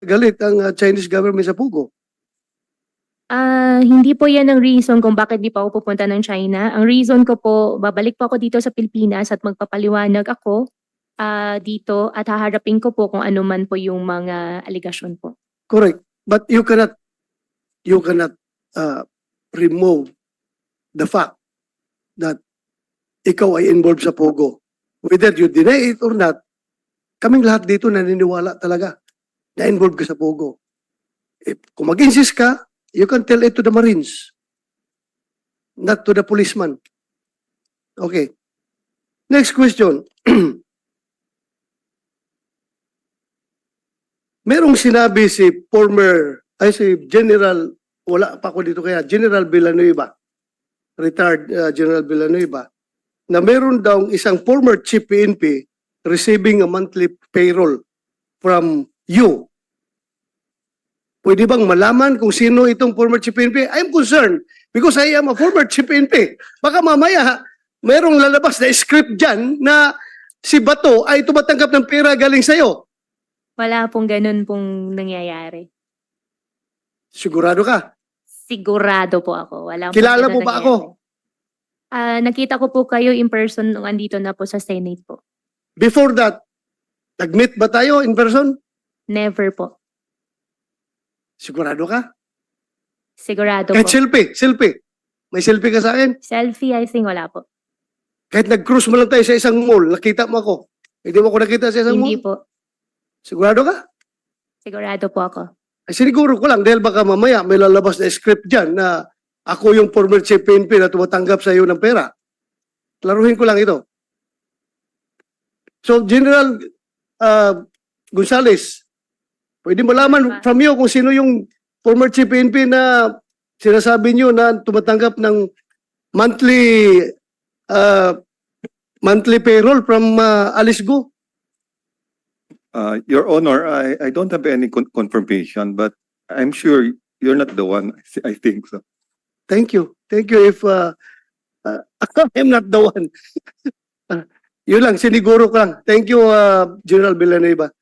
galit ang uh, Chinese government sa Pugo. Ah, hindi po yan ang reason kung bakit di pa ako pupunta ng China. Ang reason ko po, babalik po ako dito sa Pilipinas at magpapaliwanag ako ah, dito at haharapin ko po kung ano man po yung mga aligasyon po. Correct. But you cannot you cannot uh, remove the fact that ikaw ay involved sa Pogo. Whether you deny it or not, kaming lahat dito naniniwala talaga na involved ka sa Pogo. If, kung mag-insist ka, you can tell it to the Marines, not to the policeman. Okay. Next question. Merong sinabi si former, ay si General, wala pa ako dito kaya, General Villanueva, retired uh, General Villanueva, na meron daw isang former chief PNP receiving a monthly payroll from you. Pwede bang malaman kung sino itong former chief PNP? I'm concerned because I am a former chief PNP. Baka mamaya, merong lalabas na script dyan na si Bato ay tumatanggap ng pera galing sa'yo. Wala pong ganun pong nangyayari. Sigurado ka? Sigurado po ako. Wala pong Kilala mo ba nangyayari. ako? Ah, nakita ko po kayo in person nung andito na po sa Senate po. Before that, nag-meet ba tayo in person? Never po. Sigurado ka? Sigurado Kahit po. selfie, selfie. May selfie ka sa akin? Selfie, I think wala po. Kahit nag-cruise mo lang tayo sa isang mall, nakita mo ako. Hindi mo ako nakita sa isang Hindi mall? po. Sigurado ka? Sigurado po ako. Ay, siniguro ko lang dahil baka mamaya may lalabas na script dyan na ako yung former chief PNP na tumatanggap sa iyo ng pera. Laruhin ko lang ito. So, General uh, Gonzales, pwede malaman from you kung sino yung former chief PNP na sinasabi niyo na tumatanggap ng monthly uh, monthly payroll from uh, Alice Go. Uh, Your Honor, I, I don't have any con- confirmation, but I'm sure you're not the one. I think so. Thank you. Thank you if uh, uh, I'm not the one. Yun lang, siniguro ko lang. Thank you, uh, General Villanueva.